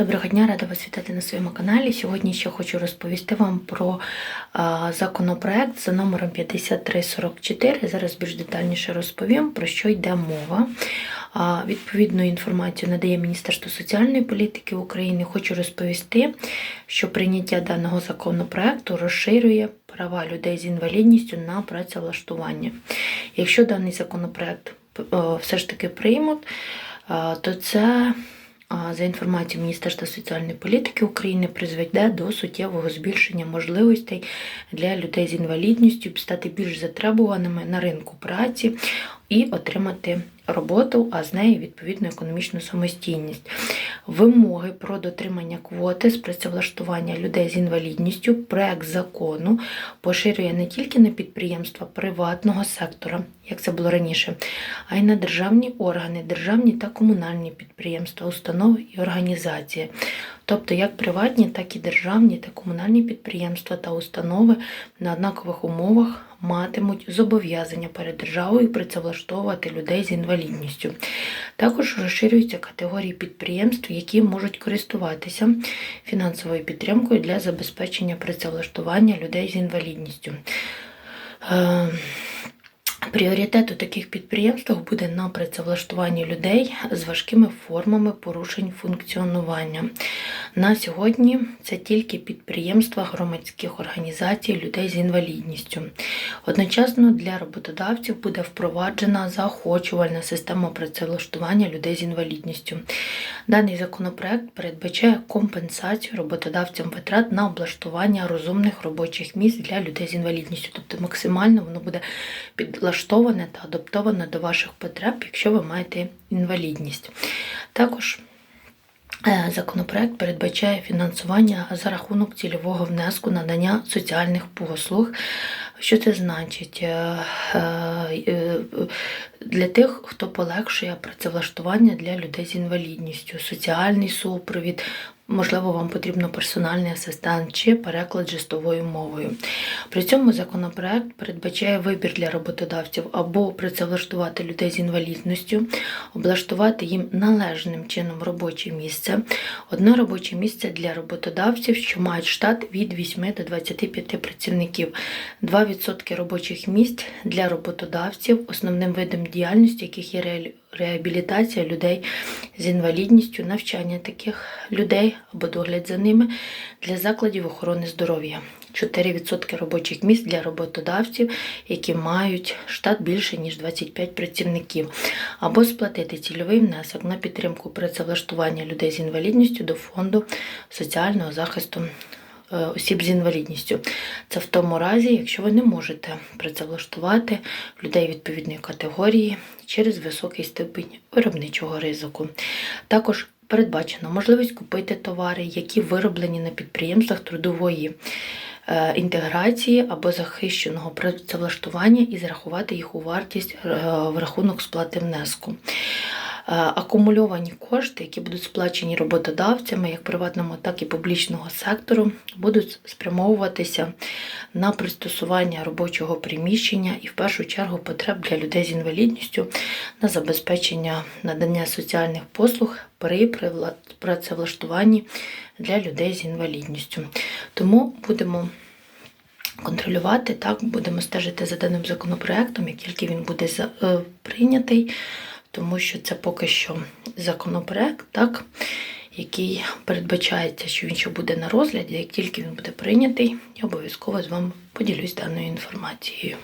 Доброго дня, рада вас вітати на своєму каналі. Сьогодні ще хочу розповісти вам про законопроект за номером 5344. Зараз більш детальніше розповім, про що йде мова. Відповідну інформацію надає Міністерство соціальної політики України. Хочу розповісти, що прийняття даного законопроекту розширює права людей з інвалідністю на працевлаштування. Якщо даний законопроект е, все ж таки приймуть, е, то це за інформацією Міністерства соціальної політики України призведе до суттєвого збільшення можливостей для людей з інвалідністю стати більш затребуваними на ринку праці і отримати роботу, а з нею відповідно економічну самостійність. Вимоги про дотримання квоти з працевлаштування людей з інвалідністю проект закону поширює не тільки на підприємства приватного сектора, як це було раніше, а й на державні органи, державні та комунальні підприємства, установи і організації. Тобто як приватні, так і державні та комунальні підприємства та установи на однакових умовах матимуть зобов'язання перед державою працевлаштовувати людей з інвалідністю. Також розширюються категорії підприємств, які можуть користуватися фінансовою підтримкою для забезпечення працевлаштування людей з інвалідністю. Пріоритет у таких підприємствах буде на працевлаштуванні людей з важкими формами порушень функціонування. На сьогодні це тільки підприємства громадських організацій людей з інвалідністю. Одночасно для роботодавців буде впроваджена заохочувальна система працевлаштування людей з інвалідністю. Даний законопроект передбачає компенсацію роботодавцям витрат на облаштування розумних робочих місць для людей з інвалідністю. Тобто максимально воно буде підлаштоване та адаптоване до ваших потреб, якщо ви маєте інвалідність. Також Е, Законопроект передбачає фінансування за рахунок цільового внеску надання соціальних послуг. Що це значить? Для тих, хто полегшує працевлаштування для людей з інвалідністю, соціальний супровід, можливо, вам потрібно персональний асистент чи переклад жестовою мовою. При цьому законопроект передбачає вибір для роботодавців або працевлаштувати людей з інвалідністю, облаштувати їм належним чином робоче місце. Одне робоче місце для роботодавців, що мають штат від 8 до 25 працівників, 2% робочих місць для роботодавців, основним видом діяльності, яких є реабілітація людей з інвалідністю, навчання таких людей або догляд за ними для закладів охорони здоров'я. 4% робочих місць для роботодавців, які мають штат більше ніж 25 працівників, або сплатити цільовий внесок на підтримку працевлаштування людей з інвалідністю до фонду соціального захисту осіб з інвалідністю. Це в тому разі, якщо ви не можете працевлаштувати людей відповідної категорії через високий ступінь виробничого ризику. Також передбачено можливість купити товари, які вироблені на підприємствах трудової е, інтеграції або захищеного працевлаштування і зарахувати їх у вартість е, в рахунок сплати внеску. Е, Акумульовані кошти, які будуть сплачені роботодавцями, як приватного, так і публічного сектору, будуть спрямовуватися на пристосування робочого приміщення і в першу чергу потреб для людей з інвалідністю на забезпечення надання соціальних послуг при працевлаштуванні для людей з інвалідністю. Тому будемо контролювати, так, будемо стежити за даним законопроектом, як тільки він буде е, прийнятий, тому що це поки що законопроект, так, який передбачається, що він ще буде на розгляді, як тільки він буде прийнятий, я обов'язково з вами поділюсь даною інформацією.